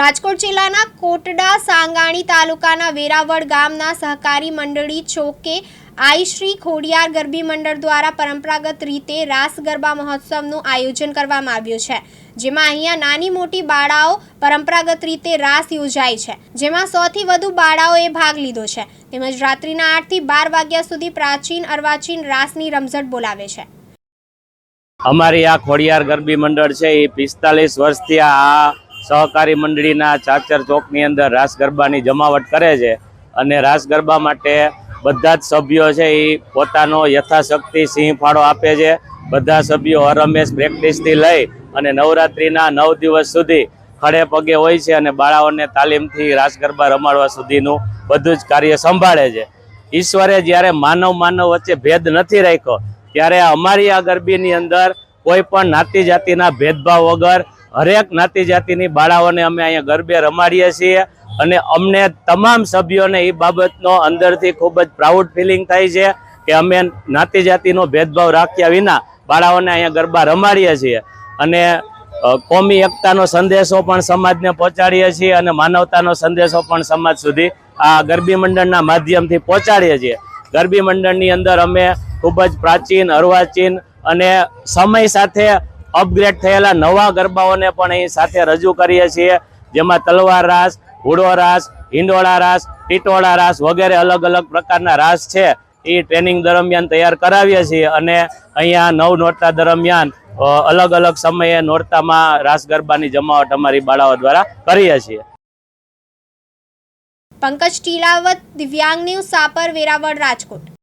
રાજકોટ જિલ્લાના કોટડા સાંગાણી તાલુકાના વેરાવળ ગામના સહકારી મંડળી ચોકે આઈશ્રી ખોડિયાર ગરબી મંડળ દ્વારા પરંપરાગત રીતે રાસ ગરબા મહોત્સવનું આયોજન કરવામાં આવ્યું છે, જેમાં અહીંયા નાની મોટી બાળાઓ પરંપરાગત રીતે રાસ યોજાય છે, જેમાં સૌથી વધુ બાળાઓએ ભાગ લીધો છે, તેમજ રાત્રિના આઠથી બાર વાગ્યા સુધી પ્રાચીન અર્વાચીન રાસની રમઝટ બોલાવે છે. અમારી આ ખોડિયાર ગરબી મંડળ છે, એ પિસ્તાલીસ વર્ષથી આ સહકારી મંડળીના ચાચર ચોકની અંદર રાસ ગરબાની જમાવટ કરે છે અને રાસ ગરબા માટે બધા જ સભ્યો છે એ પોતાનો યથાશક્તિ સિંહ ફાળો આપે છે. બધા સભ્યો હરમેશ પ્રેક્ટિસથી લઈ અને નવરાત્રિના નવ દિવસ સુધી ખડે પગે હોય છે અને બાળાઓને તાલીમથી રાસ ગરબા રમાડવા સુધીનું બધું જ કાર્ય સંભાળે છે. ઈશ્વરે જ્યારે માનવ માનવ વચ્ચે ભેદ નથી રાખ્યો, ત્યારે અમારી આ ગરબીની અંદર કોઈ પણ નાતી જાતિના ભેદભાવ વગર હરેક નાતી જાતિની બાળાઓને અમે અહીંયા ગરબે રમાડીએ છીએ અને અમને તમામ સભ્યોને એ બાબતનો અંદરથી ખૂબ જ પ્રાઉડ ફિલિંગ થાય છે કે અમે નાતી જાતિનો ભેદભાવ રાખ્યા વિના બાળાઓને અહીંયા ગરબા રમાડીએ છીએ. અને કોમી એકતાનો સંદેશો પણ સમાજને પહોંચાડીએ છીએ અને માનવતાનો સંદેશો પણ સમાજ સુધી આ ગરબી મંડળના માધ્યમથી પહોંચાડીએ છીએ. ગરબી મંડળની અંદર અમે ખૂબ જ પ્રાચીન, અર્વાચીન અને સમય સાથે અપગ્રેડ થયેલા નવા ગરબાઓને પણ અહીં સાથે રજૂ કરીએ છીએ. જેમાં તલવાર રાસ, હુડો રાસ, હિંડોળા રાસ, ટીટોળા રાસ વગેરે અલગ અલગ પ્રકારના રાસ છે. એ ટ્રેનિંગ દરમિયાન તૈયાર કરાવીએ છીએ અને અહીંયા નવ નોરતા દરમિયાન અલગ અલગ સમયે નોરતામાં રાસ ગરબાની જમાવટ અમારી બાળાઓ દ્વારા કરીએ છીએ. પંકજ ટીલાવત, દિવ્યાંગ ન્યૂઝ, સાપર, વેરાવળ, રાજકોટ.